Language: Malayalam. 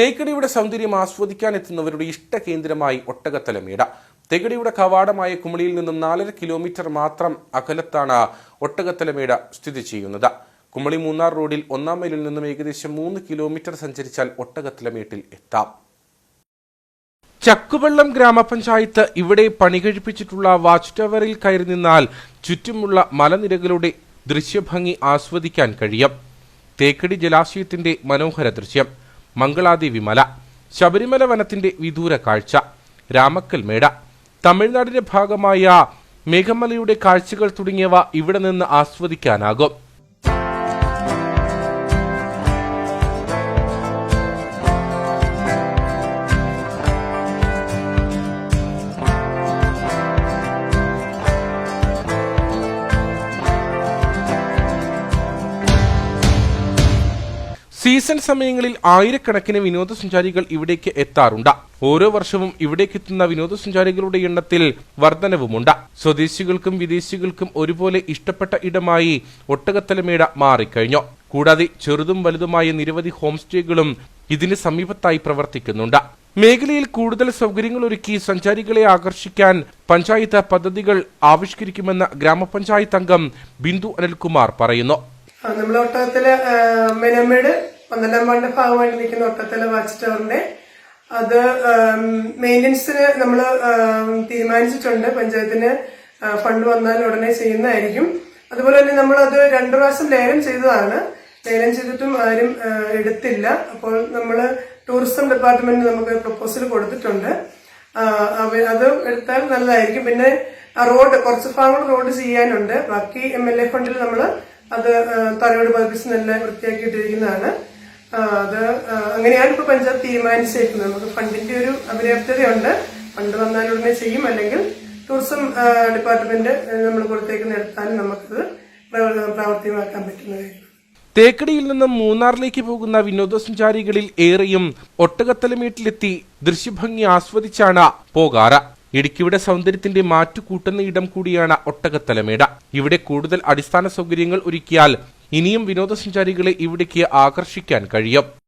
തേക്കടിയുടെ സൗന്ദര്യം ആസ്വദിക്കാൻ എത്തുന്നവരുടെ ഇഷ്ട കേന്ദ്രമായി ഒട്ടകത്തലമേട. തേക്കടിയുടെ കവാടമായ കുമളിയിൽ നിന്നും നാലര കിലോമീറ്റർ മാത്രം അകലത്താണ് ഒട്ടകത്തലമേട സ്ഥിതി ചെയ്യുന്നത്. കുമളി മൂന്നാർ റോഡിൽ ഒന്നാം മൈലിൽ നിന്നും ഏകദേശം മൂന്ന് കിലോമീറ്റർ സഞ്ചരിച്ചാൽ ഒട്ടകത്തലമേട്ടിൽ എത്താം. ചക്കുവെള്ളം ഗ്രാമപഞ്ചായത്ത് ഇവിടെ പണികഴിപ്പിച്ചിട്ടുള്ള വാച്ച് ടവറിൽ കയറി നിന്നാൽ ചുറ്റുമുള്ള മലനിരകളുടെ ദൃശ്യഭംഗി ആസ്വദിക്കാൻ കഴിയും. തേക്കടി ജലാശയത്തിന്റെ മനോഹര ദൃശ്യം. മംഗളാദേവി മല ശബരിമല വനത്തിന്റെ വിദൂര കാഴ്ച രാമക്കൽ മേട തമിഴ്നാടിന്റെ ഭാഗമായ മേഘമലയുടെ കാഴ്ചകൾ തുടങ്ങിയവ ഇവിടെ നിന്ന് ആസ്വദിക്കാനാകും. സീസൺ സമയങ്ങളിൽ ആയിരക്കണക്കിന് വിനോദസഞ്ചാരികൾ ഇവിടേക്ക് എത്താറുണ്ട്. ഓരോ വർഷവും ഇവിടേക്ക് എത്തുന്ന വിനോദസഞ്ചാരികളുടെ എണ്ണത്തിൽ വർധനവുമുണ്ട്. സ്വദേശികൾക്കും വിദേശികൾക്കും ഒരുപോലെ ഇഷ്ടപ്പെട്ട ഇടമായി ഒട്ടകത്തലമേട മാറിക്കഴിഞ്ഞു. കൂടാതെ ചെറുതും വലുതുമായ നിരവധി ഹോം സ്റ്റേകളും ഇതിന് സമീപത്തായി പ്രവർത്തിക്കുന്നുണ്ട്. മേഖലയിൽ കൂടുതൽ സൗകര്യങ്ങൾ ഒരുക്കി സഞ്ചാരികളെ ആകർഷിക്കാൻ പഞ്ചായത്ത് പദ്ധതികൾ ആവിഷ്കരിക്കുമെന്ന് ഗ്രാമപഞ്ചായത്ത് അംഗം ബിന്ദു അനിൽകുമാർ പറയുന്നു. നമ്മളെ ഒട്ടകത്തിലെ മെനമേട് പന്ത്രണ്ടാം വാർഡിന്റെ ഭാഗമായിട്ട് നിൽക്കുന്ന ഒട്ടത്തല വാച്ച് ടവറിന്റെ. അത് മെയിന്റനൻസിന് നമ്മൾ തീരുമാനിച്ചിട്ടുണ്ട്. പഞ്ചായത്തിന് ഫണ്ട് വന്നാൽ ഉടനെ ചെയ്യുന്നതായിരിക്കും. അതുപോലെ തന്നെ നമ്മൾ അത് രണ്ടു പ്രാവശ്യം ലേലം ചെയ്തതാണ്. ലേലം ചെയ്തിട്ടും ആരും എടുത്തില്ല. അപ്പോൾ നമ്മൾ ടൂറിസം ഡിപ്പാർട്ട്മെന്റ് നമുക്ക് പ്രപ്പോസൽ കൊടുത്തിട്ടുണ്ട്. അത് എടുത്താൽ നല്ലതായിരിക്കും. പിന്നെ റോഡ് കുറച്ച് ഭാഗങ്ങൾ റോഡ് ചെയ്യാനുണ്ട്. ബാക്കി എം എൽ എ ഫണ്ടിൽ നമ്മൾ അത് തലയോട് പതിപ്പിച്ച് നല്ല വൃത്തിയാക്കിയിട്ടിരിക്കുന്നതാണ്. അത് അങ്ങനെയാണ് ഇപ്പൊ പഞ്ചായത്ത് തീരുമാനിച്ചിരിക്കുന്നത് നമുക്ക് ഫണ്ടിന്റെ ഒരു അപര്യാപ്തതയുണ്ട് ഫണ്ട് വന്നാൽ ഉടനെ ചെയ്യും. അല്ലെങ്കിൽ ടൂറിസം ഡിപ്പാർട്ട്മെന്റ് നമ്മൾ കൊടുത്തേക്കുന്ന എടുത്താലും നമുക്കത് പ്രവ- പ്രാവർത്തികമാക്കാൻ പറ്റുന്നതായിരുന്നു തേക്കടിയിൽ നിന്നും മൂന്നാറിലേക്ക് പോകുന്ന വിനോദസഞ്ചാരികളിൽ ഏറെയും ഒട്ടകത്തലമേട്ടിലെത്തി ദൃശ്യഭംഗി ആസ്വദിച്ചാണ് പോകാറ്. ഇടുക്കിയുടെ സൗന്ദര്യത്തിന്റെ മാറ്റുകൂട്ടുന്ന ഇടം കൂടിയാണ് ഒട്ടകത്തലമേട ഇവിടെ കൂടുതൽ അടിസ്ഥാന സൗകര്യങ്ങൾ ഒരുക്കിയാൽ ഇനിയും വിനോദസഞ്ചാരികളെ ഇവിടേക്ക് ആകർഷിക്കാൻ കഴിയും.